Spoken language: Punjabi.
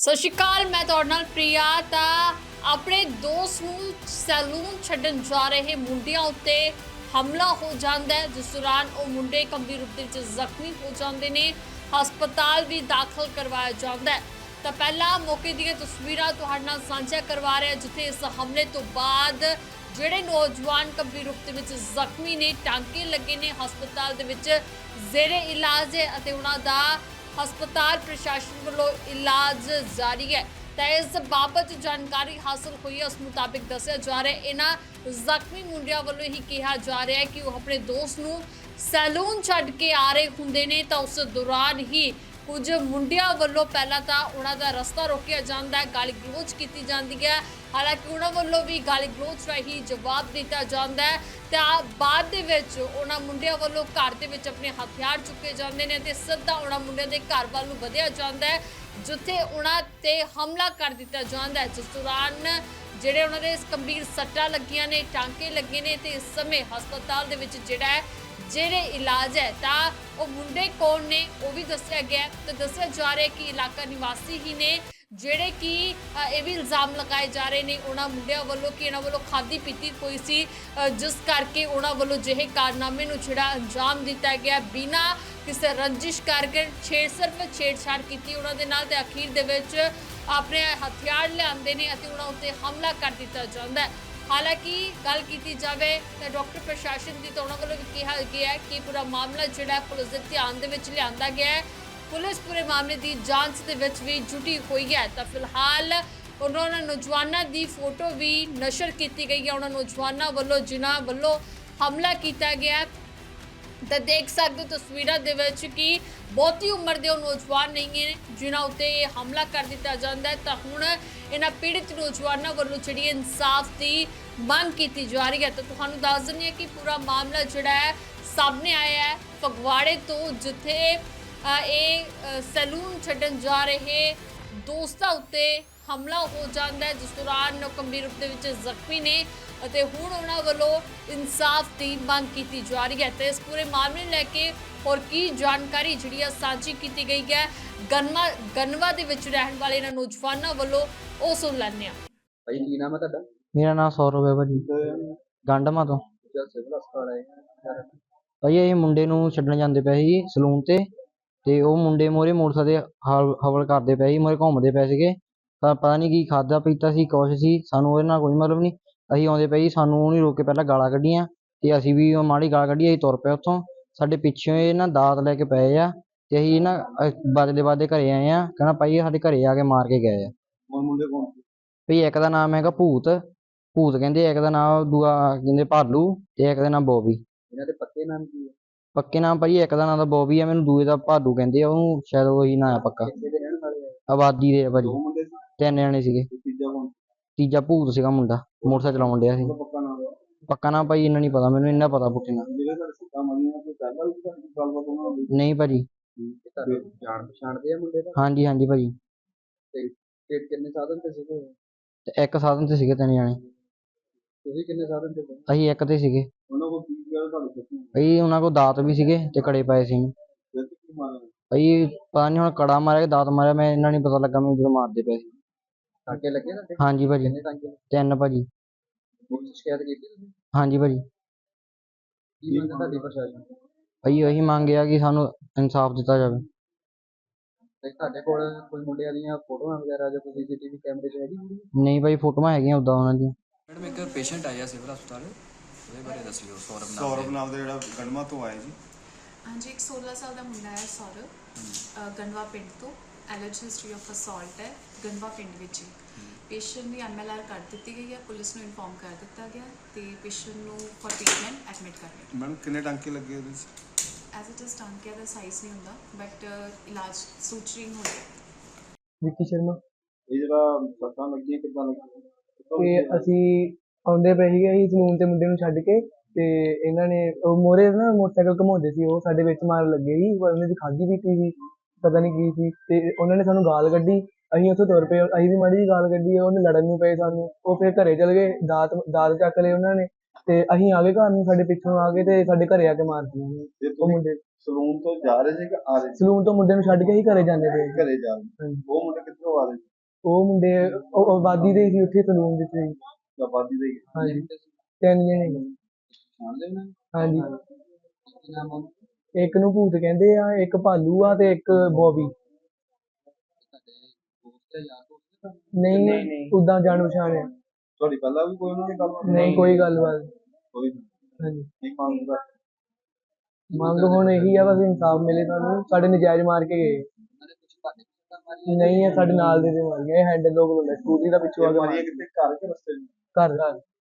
ਸਤਿ ਸ਼੍ਰੀ ਅਕਾਲ, ਮੈਂ ਤੁਹਾਡੇ ਨਾਲ ਪ੍ਰਿਆ। ਤਾਂ ਆਪਣੇ ਦੋਸਤ ਨੂੰ ਸੈਲੂਨ ਛੱਡਣ ਜਾ ਰਹੇ ਮੁੰਡਿਆਂ ਉੱਤੇ ਹਮਲਾ ਹੋ ਜਾਂਦਾ ਹੈ। ਜਿਸ ਦੌਰਾਨ ਉਹ ਮੁੰਡੇ ਗੰਭੀਰ ਰੂਪ ਦੇ ਵਿੱਚ ਜ਼ਖਮੀ ਹੋ ਜਾਂਦੇ ਨੇ। ਹਸਪਤਾਲ ਵੀ ਦਾਖਲ ਕਰਵਾਇਆ ਜਾਂਦਾ ਹੈ। ਤਾਂ ਪਹਿਲਾਂ ਮੌਕੇ ਦੀਆਂ ਤਸਵੀਰਾਂ ਤੁਹਾਡੇ ਨਾਲ ਸਾਂਝਾ ਕਰਵਾ ਰਿਹਾ ਜਿੱਥੇ ਇਸ ਹਮਲੇ ਤੋਂ ਬਾਅਦ ਜਿਹੜੇ ਨੌਜਵਾਨ ਗੰਭੀਰ ਰੂਪ ਦੇ ਵਿੱਚ ਜ਼ਖਮੀ ਨੇ, ਟਾਂਕੇ ਲੱਗੇ ਨੇ। ਹਸਪਤਾਲ ਦੇ ਵਿੱਚ ਜ਼ੇਰੇ ਇਲਾਜ ਹੈ ਅਤੇ ਉਹਨਾਂ ਦਾ ਹਸਪਤਾਲ ਪ੍ਰਸ਼ਾਸਨ ਵੱਲੋਂ ਇਲਾਜ ਜਾਰੀ ਹੈ। ਤਾਂ ਇਸ ਬਾਬਤ ਜਾਣਕਾਰੀ ਹਾਸਲ ਹੋਈ ਹੈ, ਉਸ ਮੁਤਾਬਿਕ ਦੱਸਿਆ ਜਾ ਰਿਹਾ ਇਹਨਾਂ ਜ਼ਖਮੀ ਮੁੰਡਿਆਂ ਵੱਲੋਂ ਹੀ ਕਿਹਾ ਜਾ ਰਿਹਾ ਹੈ ਕਿ ਉਹ ਆਪਣੇ ਦੋਸਤ ਨੂੰ ਸੈਲੂਨ ਛੱਡ ਕੇ ਆ ਰਹੇ ਹੁੰਦੇ ਨੇ। ਤਾਂ ਉਸ ਦੌਰਾਨ ਹੀ ਕੁਝ ਮੁੰਡਿਆਂ ਵੱਲੋਂ ਪਹਿਲਾਂ ਤਾਂ ਉਹਨਾਂ ਦਾ ਰਸਤਾ ਰੋਕਿਆ ਜਾਂਦਾ ਹੈ, ਗਾਲੀ ਗਲੋਚ ਕੀਤੀ ਜਾਂਦੀ ਹੈ। ਹਾਲਾਂਕਿ ਉਹਨਾਂ ਵੱਲੋਂ ਵੀ ਗਾਲੀ ਗਲੋਚ ਰਾਹੀਂ ਜਵਾਬ ਦਿੱਤਾ ਜਾਂਦਾ ਹੈ। ਤਾਂ ਬਾਅਦ ਦੇ ਵਿੱਚ ਉਹਨਾਂ ਮੁੰਡਿਆਂ ਵੱਲੋਂ ਘਰ ਦੇ ਵਿੱਚ ਆਪਣੇ ਹਥਿਆਰ ਚੁੱਕੇ ਜਾਂਦੇ ਨੇ ਤੇ ਸਿੱਧਾ ਉਹਨਾਂ ਮੁੰਡਿਆਂ ਦੇ ਘਰ ਵੱਲ ਨੂੰ ਵਧਿਆ ਜਾਂਦਾ ਹੈ, ਜਿੱਥੇ ਉਹਨਾਂ ਤੇ ਹਮਲਾ ਕਰ ਦਿੱਤਾ ਜਾਂਦਾ ਹੈ। ਜਿਸ ਦੌਰਾਨ ਜਿਹੜੇ ਉਹਨਾਂ ਦੇ ਗੰਭੀਰ ਸੱਟਾਂ ਲੱਗੀਆਂ ਨੇ, ਟਾਂਕੇ ਲੱਗੇ ਨੇ ਤੇ ਇਸ ਸਮੇਂ ਹਸਪਤਾਲ ਦੇ ਵਿੱਚ ਜਿਹੜਾ ਹੈ ਜਿਹੜੇ ਇਲਾਜ ਹੈ, ਤਾਂ ਉਹ ਮੁੰਡੇ ਕੌਣ ਨੇ, ਉਹ ਵੀ ਦੱਸਿਆ ਗਿਆ ਹੈ। ਤੇ ਦੱਸਿਆ ਜਾ ਰਿਹਾ ਕਿ ਇਲਾਕਾ ਨਿਵਾਸੀ ਹੀ ਨੇ, ਜਿਹੜੇ ਕਿ ਇਹ ਵੀ ਇਲਜ਼ਾਮ ਲਗਾਏ ਜਾ ਰਹੇ ਨੇ ਉਹਨਾਂ ਮੁੰਡਿਆਂ ਵੱਲੋਂ ਕਿ ਇਹਨਾਂ ਵੱਲੋਂ ਖਾਦੀ ਪੀਤੀ ਕੋਈ ਸੀ ਜਿਸ ਕਰਕੇ ਉਹਨਾਂ ਵੱਲੋਂ ਜਿਹੇ ਕਾਰਨਾਮੇ ਨੂੰ ਜਿਹੜਾ ਅੰਜਾਮ ਦਿੱਤਾ ਗਿਆ ਬਿਨਾ ਕਿਸੇ ਰੰਜਿਸ਼ ਕਰਕੇ ਛੇੜ ਸਿਰਫ ਛੇੜਛਾੜ ਕੀਤੀ ਉਹਨਾਂ ਦੇ ਨਾਲ ਤੇ ਅਖੀਰ ਦੇ ਵਿੱਚ ਆਪਣੇ ਹਥਿਆਰ ਲਿਆਂਦੇ ਨੇ ਅਤੇ ਉਹਨਾਂ ਉੱਤੇ ਹਮਲਾ ਕਰ ਦਿੱਤਾ ਜਾਂਦਾ ਹੈ ਹਾਲਾਂਕਿ ਗੱਲ ਕੀਤੀ ਜਾਵੇ ਤਾਂ ਡਾਕਟਰ ਪ੍ਰਸ਼ਾਸਨ ਦੀ ਤਾਂ ਉਹਨਾਂ ਵੱਲੋਂ ਵੀ ਕਿਹਾ ਗਿਆ ਕਿ ਪੂਰਾ ਮਾਮਲਾ ਜਿਹੜਾ ਪੁਲਿਸ ਦੇ ਧਿਆਨ ਦੇ ਵਿੱਚ ਲਿਆਂਦਾ ਗਿਆ ਹੈ। ਪੁਲਿਸ ਪੂਰੇ ਮਾਮਲੇ ਦੀ ਜਾਂਚ ਦੇ ਵਿੱਚ ਵੀ ਜੁਟੀ ਹੋਈ ਹੈ। ਤਾਂ ਫਿਲਹਾਲ ਉਹਨਾਂ ਨੇ ਨੌਜਵਾਨਾਂ ਦੀ ਫੋਟੋ ਵੀ ਨਸ਼ਰ ਕੀਤੀ ਗਈ ਹੈ। ਉਹਨਾਂ ਨੌਜਵਾਨਾਂ ਵੱਲੋਂ ਜਿਨ੍ਹਾਂ ਵੱਲੋਂ ਹਮਲਾ ਕੀਤਾ ਗਿਆ ਤਾਂ ਦੇਖ ਸਕਦੇ ਹੋ ਤਸਵੀਰਾਂ ਦੇ ਵਿੱਚ ਕਿ ਬਹੁਤੀ ਉਮਰ ਦੇ ਉਹ ਨੌਜਵਾਨ ਨਹੀਂ ਨੇ ਜਿਨ੍ਹਾਂ ਉੱਤੇ ਇਹ ਹਮਲਾ ਕਰ ਦਿੱਤਾ ਜਾਂਦਾ ਹੈ। ਤਾਂ ਹੁਣ ਇਹਨਾਂ ਪੀੜਿਤ ਨੌਜਵਾਨਾਂ ਵੱਲੋਂ ਜਿਹੜੀ ਇਨਸਾਫ ਦੀ ਮੰਗ ਕੀਤੀ ਜਾ ਰਹੀ ਹੈ। ਤਾਂ ਤੁਹਾਨੂੰ ਦੱਸ ਦਿੰਦੀ ਹਾਂ ਕਿ ਪੂਰਾ ਮਾਮਲਾ ਜਿਹੜਾ ਹੈ, ਸਾਹਮਣੇ ਆਇਆ ਹੈ ਫਗਵਾੜੇ ਤੋਂ, ਜਿੱਥੇ ਇਹ ਸੈਲੂਨ ਛੱਡਣ ਜਾ ਰਹੇ ਦੋਸਤਾਂ ਉੱਤੇ ਹਮਲਾ ਹੋ ਜਾਂਦਾ ਹੈ ਜਿਸ ਦੌਰਾਨ ਉਹ ਗੰਭੀਰ ਰੂਪ ਦੇ ਵਿੱਚ ਜ਼ਖਮੀ ਨੇ ਅਤੇ ਹੁਣ ਉਹਨਾਂ ਵੱਲੋਂ ਇਨਸਾਫ ਦੀ ਮੰਗ ਕੀਤੀ ਜਾ ਰਹੀ ਹੈ। ਤੇ ਇਸ ਪੂਰੇ ਮਾਮਲੇ ਨੂੰ ਲੈ ਕੇ ਹੋਰ ਕੀ ਜਾਣਕਾਰੀ ਜਿਹੜੀ ਆ ਸਾਂਝੀ ਕੀਤੀ ਗਈ ਹੈ। ਗਨਵਾ ਗਨਵਾ ਦੇ ਵਿੱਚ ਰਹਿਣ ਵਾਲੇ ਇਹਨਾਂ ਨੌਜਵਾਨਾਂ ਵੱਲੋਂ ਉਹ ਸੁਣ ਲੈਂਦੇ ਹਾਂ। ਭਾਈ ਕੀ ਨਾਮ ਹੈ ਤੁਹਾਡਾ? ਮੇਰਾ ਨਾਮ ਸੌਰਵ ਹੈ ਭਾਜੀ। ਗੰਡਮਾ ਤੋਂ। ਜਦ ਸਿਵਲ ਹਸਪਤਾਲ ਆਏ ਯਾਰ ਭਾਜੀ ਇਹ ਮੁੰਡੇ ਨੂੰ ਛੱਡਣ ਜਾਂਦੇ ਪਏ ਸੀ ਸਲੂਨ ਤੇ ਤੇ ਉਹ ਮੁੰਡੇ ਮੋਰੇ ਮੋਟਰਸਾਈਕਲ ਤੇ ਹਵ- ਹਵਲ ਕਰਦੇ ਪਏ ਸੀ ਮੋਰੇ ਘੁੰਮਦੇ ਪਏ ਸੀਗੇ। ਤਾਂ ਪਤਾ ਨਹੀਂ ਕੀ ਖਾਦਾ ਪੀਤਾ ਸੀ ਕੁਛ ਸੀ ਸਾਨੂੰ ਉਹਦੇ ਨਾਲ ਕੋਈ ਮਤਲਬ ਨਹੀਂ ਅਸੀਂ ਆਉਂਦੇ ਪਏ ਸੀ ਸਾਨੂੰ ਉਹਨੇ ਰੋਕ ਕੇ ਪਹਿਲਾਂ ਗਾਲਾਂ ਕੱਢੀਆਂ ਤੇ ਅਸੀਂ ਵੀ ਉਹ ਮਾੜੀ ਗਾਲ ਕੱਢੀ ਅਸੀਂ ਤੁਰ ਪਏ ਉੱਥੋਂ। ਸਾਡੇ ਪਿੱਛੇ ਇਹ ਨਾ ਦਾਤ ਲੈ ਕੇ ਪਏ ਆ ਤੇ ਅਸੀਂ ਨਾ ਬਦਲੇ ਬਦਲੇ ਘਰੇ ਆਏ ਆ ਕਹਿੰਦਾ ਭਾਈ ਇਹ ਸਾਡੇ ਘਰੇ ਆ ਕੇ ਮਾਰ ਕੇ ਗਏ ਆ। ਹੁਣ ਮੁੰਡੇ ਕੌਣ ਸੀ? ਭਈ ਇੱਕ ਦਾ ਨਾਮ ਹੈਗਾ ਭੂਤ ਭੂਤ ਕਹਿੰਦੇ ਇੱਕ ਦਾ ਨਾਮ ਦੂਆ ਕਹਿੰਦੇ ਭਾਲੂ ਤੇ ਇੱਕ ਦਾ ਨਾਮ ਬੋਬੀ। ਇਹਨਾਂ ਦੇ ਪੱਕੇ ਨਾਮ ਕੀ ਹੈ ਪੱਕੇ ਨਾਮ ਭਾਜੀ ਇੱਕ ਦਾ ਨਾਮ ਤਾਂ ਬੋਬੀ ਆ ਮੈਨੂੰ ਦੂਏ ਦਾ ਭਾਲੂ ਕਹਿੰਦੇ ਆ ਉਹਨੂੰ ਸ਼ਾਇਦ ਉਹੀ ਨਾਂ ਆ ਪੱਕਾ। ਕਿੱਥੇ ਦੇ ਰਹਿਣ ਵਾਲੇ ਆ? ਆਬਾਦੀ ਦੇ ਆ ਭਾਜੀ। ਦੋ ਤਿੰਨ ਜਣੇ ਸੀਗੇ। ਤੀਜਾ ਕੌਣ ਤੀਜਾ ਭੂਤ ਸੀਗਾ ਮੁੰਡਾ ਮੋਟਰਸਾਈਕਲ ਚਲਾਉਣ ਡਿਆ ਸੀ। ਉਹਦਾ ਪੱਕਾ ਨਾਮ ਹੈ ਪੱਕਾ ਨਾਮ ਭਾਜੀ ਇੰਨਾ ਨਹੀਂ ਪਤਾ ਮੈਨੂੰ ਇੰਨਾ ਪਤਾ ਪੁੱਛੇ ਨਾ ਜਿਹੜੇ ਸਾਡੇ ਸਿੱਧਾ ਮੰਨੀਆਂ ਕੋਈ ਪਹਿਲਾਂ ਵੀ ਤੁਹਾਡੀ ਗੱਲਬਾਤ ਉਹਨਾਂ ਨਾਲ ਹੋਈ। ਨਹੀਂ ਭਾਜੀ। ਜਾਣ ਪਛਾਣਦੇ ਆ ਮੁੰਡੇ ਦਾ ਹਾਂਜੀ ਹਾਂਜੀ ਭਾਜੀ। ਤੇ ਤੇ ਕਿੰਨੇ ਸਾਧਨ ਤੇ ਸੀਗੇ? ਤੇ ਇੱਕ ਸਾਧਨ ਤੇ ਸੀਗੇ ਤਿੰਨ ਜਣੇ। ਤੁਸੀਂ ਕਿੰਨੇ ਸਾਧਨ ਤੇ ਸੀ? ਅਸੀਂ ਇੱਕ ਤੇ ਸੀਗੇ। ਉਹਨਾਂ ਕੋਲ ਕੀ ਗੱਲ ਤੁਹਾਨੂੰ ਪੁੱਛੀ ਭਾਈ ਉਹਨਾਂ ਕੋਲ ਦਾਤ ਵੀ ਸੀਗੇ ਤੇ ਕੜੇ ਪਏ ਸੀ। ਫਿਰ ਕੀ ਮਾਰਿਆ ਭਾਈ ਪਤਾ ਨਹੀਂ ਹੁਣ ਕੜਾ ਮਾਰਿਆ ਕਿ ਦਾਤ ਮਾਰਿਆ ਮੈਂ ਇੰਨਾ ਨਹੀਂ ਪਤਾ ਲੱਗਾ ਮੈਨੂੰ ਜਦੋਂ ਮਾਰਦੇ ਪਏ ਸੀ। ਟਾਂਕੇ ਲੱਗੇ ਨਾ ਤੇ ਹਾਂਜੀ ਭਾਜੀ। ਕਿੰਨੇ ਟਾਂਕੇ ਲੱਗੇ? ਤਿੰਨ ਭਾਜੀ। ਪੁਲਿਸ ਸ਼ਿਕਾਇਤ ਕੀਤੀ ਤੁਸੀਂ? ਹਾਂਜੀ ਭਾਜੀ। ਕੀ ਮੰਗ ਤੁਹਾਡੀ ਪ੍ਰਸ਼ਾਸਨ ਤੋਂ? ਭਾਈ ਇਹੀ ਮੰਗ ਆ ਕਿ ਸਾਨੂੰ ਇਨਸਾਫ ਦਿੱਤਾ ਜਾਵੇ। ਤੇ ਤੁਹਾਡੇ ਕੋਲ ਕੋਈ ਮੁੰਡਿਆਂ ਦੀਆਂ ਫੋਟੋਆਂ ਵਗੈਰਾ ਜਾਂ ਕੋਈ ਸੀਸੀਟੀਵੀ ਕੈਮਰੇ 'ਚ ਹੈਗੀ ਹੋਣੀ? ਨਹੀਂ ਭਾਈ ਫੋਟੋਆਂ ਹੈਗੀਆਂ ਉਦਾਂ ਉਹਨਾਂ ਦੀਆਂ। ਮੈਡਮ ਇੱਕ ਪੇਸ਼ੈਂਟ ਆਇਆ ਸਿਵਲ ਹਸਪਤਾਲ। ਉਹਦੇ ਬਾਰੇ ਦੱਸਿਓ ਸੌਰਵ ਨਾਮ ਸੌਰਵ ਦੇ। ਨਾਮ ਦਾ ਜਿਹੜਾ ਗਣਮਾ ਤੋਂ ਆਇਆ ਜੀ। ਹਾਂਜੀ ਇੱਕ 16 ਸਾਲ ਦਾ ਮੁੰਡਾ ਹੈ ਸੌਰਵ ਅ, ਗੰਡਵਾ ਪਿੰਡ ਤੋਂ। ਐਲਰਜੀ ਹਿਸਟਰੀ ਆਫ ਅਸੌਲਟ ਹੈ ਗੰਡਵਾ ਪਿੰਡ ਵਿੱਚ ਹੀ। ਪੇਸ਼ੈਂਟ ਦੀ ਐਮਐਲਆਰ ਕਰ ਦਿੱਤੀ ਗਈ ਹੈ ਪੁਲਿਸ ਨੂੰ ਇਨਫੋਰਮ ਕਰ ਦਿੱਤਾ ਗਿਆ ਤੇ ਪੇਸ਼ੈਂਟ ਨੂੰ ਫॉर ਟ੍ਰੀਟਮੈਂਟ ਐਡਮਿਟ ਕਰ ਲਿਆ। ਮੈਡਮ ਕਿੰਨੇ ਟਾਂਕੇ ਲੱਗੇ ਉਹਦੇ 'ਚ? ਐਜ਼ ਇਟ ਇਜ਼ ਟਾਂਕਿਆ ਦਾ ਸਾਈਜ਼ ਨਹੀਂ ਹੁੰਦਾ ਬਟ ਇਲਾਜ ਸੂਚਰਿੰਗ ਹੋ ਗਿਆ ਵਿੱਕੀ ਸ਼ਰਮਾ। ਇਹ ਜਿਹੜਾ ਸੱਟਾਂ ਲੱਗੀਆਂ ਕਿੱਦਾਂ ਲੱਗੀਆਂ? ਤੇ ਅਸੀਂ ਆਉਂਦੇ ਪਏ ਸੀਗੇ ਅਸੀਂ ਸਲੂਨ ਤੇ ਮੁੰਡੇ ਨੂੰ ਛੱਡ ਕੇ ਤੇ ਇਹਨਾਂ ਨੇ ਉਹ ਮੋਰੇ ਨਾ ਮੋਟਰਸਾਈਕਲ ਘਮਾਉਂਦੇ ਸੀ ਉਹ ਸਾਡੇ ਵਿੱਚ ਮਾਰ ਲੱਗੇ ਸੀ ਪਰ ਉਹਨਾਂ ਦੀ ਖਾਦੀ ਪੀਤੀ ਸੀ। ਪਤਾ ਨਹੀਂ ਕੀ ਸੀ ਤੇ ਉਹਨਾਂ ਨੇ ਸਾਨੂੰ ਗਾਲ ਕੱਢੀ ਅਸੀਂ ਉੱਥੋਂ ਤੁਰ ਪਏ ਅਸੀਂ ਵੀ ਮਾੜੀ ਜਿਹੀ ਗਾਲ ਕੱਢੀ ਉਹਨੇ ਲੜਨ ਨੂੰ ਪਏ ਸਾਨੂੰ ਉਹ ਫਿਰ ਘਰੇ ਚਲ ਗਏ ਦਾਤ ਦਾਤ ਚੱਕ ਲਏ ਉਹਨਾਂ ਨੇ ਤੇ ਅਸੀਂ ਆ ਗਏ ਘਰ ਨੂੰ ਸਾਡੇ ਪਿੱਛੋਂ ਆ ਗਏ ਤੇ ਸਾਡੇ ਘਰੇ ਆ ਕੇ ਮਾਰਤੀਆਂ ਉਹਨੇ। ਉਹ ਮੁੰਡੇ ਸਲੂਨ ਤੋਂ ਜਾ ਰਹੇ ਸੀ ਕਿ ਆ ਰਹੇ ਸੀ? ਸਲੂਨ ਤੋਂ ਮੁੰਡੇ ਨੂੰ ਛੱਡ ਕੇ ਅਸੀਂ ਘਰੇ ਜਾਂਦੇ ਪਏ ਘਰੇ ਜਾ ਰਹੇ। ਉਹ ਮੁੰਡੇ ਕਿੱਥੋਂ ਆ ਰਹੇ ਸੀ? ਉਹ ਮੁੰਡੇ ਉਹ ਆਬਾਦੀ ਦੇ ਸੀ ਉੱਥੇ ਸਲੂਨ ਵਿੱਚ ਸੀ। ਆਬਾਦੀ ਦੇ ਹੀ ਹੈ। ਹਾਂਜੀ। ਤਿੰਨ ਜਣੇ ਹੋ ਹਾਂਜੀ। ਦਾ? ਇੱਕ ਨੂੰ ਭੂਤ ਕਹਿੰਦੇ ਆ ਇੱਕ ਭਾਲੂ ਆ ਤੇ ਇੱਕ ਬੋਬੀ। ਤੁਹਾਡੇ ਦੋਸਤ ਹੈ ਯਾਰ ਦੋਸਤ ਹੈ? ਨਹੀਂ। ਉਦਾਂ ਜਾਣ ਪਛਾਣ ਆ। ਤੁਹਾਡੀ ਪਹਿਲਾਂ ਵੀ ਕੋਈ ਉਹਨਾਂ ਨਾਲ ਗੱਲਬਾਤ ਨਹੀਂ ਕੋਈ ਗੱਲਬਾਤ ਕੋਈ ਨਹੀਂ। ਹਾਂਜੀ। ਕੀ ਮੰਗਦਾ ਮੰਗ ਹੁਣ ਇਹੀ ਆ ਬਸ ਇਨਸਾਫ ਮਿਲੇ ਸਾਨੂੰ। ਸਾਡੇ ਨਜਾਇਜ਼ ਮਾਰ ਕੇ ਗਏ। ਨੇ ਨਹੀਂ ਇਹ ਸਾਡੇ ਨਾਲ ਦੇ ਦੇ ਮਾਰ ਗਏ। ਹੈਂਡਲ ਲੋਕ ਬੰਦਾ ਸਕੂਟਰੀ ਦਾ ਪਿੱਛੋਂ ਆ ਕੇ ਮਾਰ ਮਾਰੀ ਕਿਤੇ ਘਰ ਕੇ ਰਸਤੇ ਚ? ਘਰ ਘਰ।